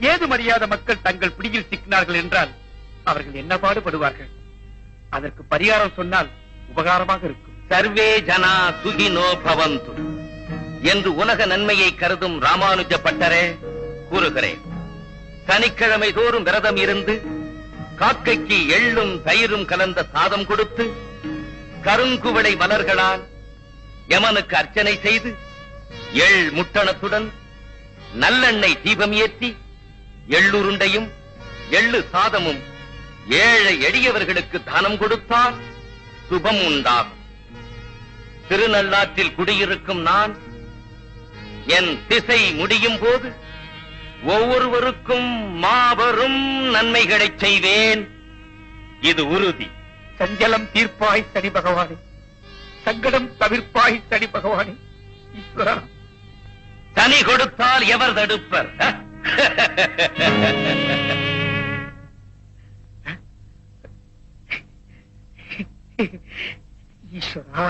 ஏது மரியாத மக்கள் தங்கள் பிடியில் சிக்கினார்கள் என்றால் அவர்கள் என்ன பாடுபடுவார்கள்? அதற்கு பரிகாரம் சொன்னால் உபகாரமாக இருக்கும். சர்வே ஜனா சுகினோ பவந்து. என்று உலக நன்மையை கருதும் ராமானுஜ பட்டரே கூறுகிறேன். சனிக்கிழமை தோறும் விரதம் இருந்து காக்கைக்கு எள்ளும் தயிரும் கலந்த சாதம் கொடுத்து கருங்குவளை மலர்களால் யமனுக்கு அர்ச்சனை செய்து எள் முட்டணத்துடன் நல்லெண்ணெய் தீபம் ஏற்றி எள்ளுருண்டையும் எள்ளு சாதமும் ஏழை எளியவர்களுக்கு தானம் கொடுத்தால் சுபம் உண்டாகும். திருநள்ளாற்றில் குடியிருக்கும் நான் என் திசை முடியும் போது ஒவ்வொருவருக்கும் மாபெரும் நன்மைகளைச் செய்வேன். இது உறுதி. சஞ்சலம் தீர்ப்பாய் சனி பகவானே. சங்கடம் தவிர்ப்பாய் சனி பகவானே. சனி கொடுத்தால் எவர் தடுப்பர்? ఈశ్వరా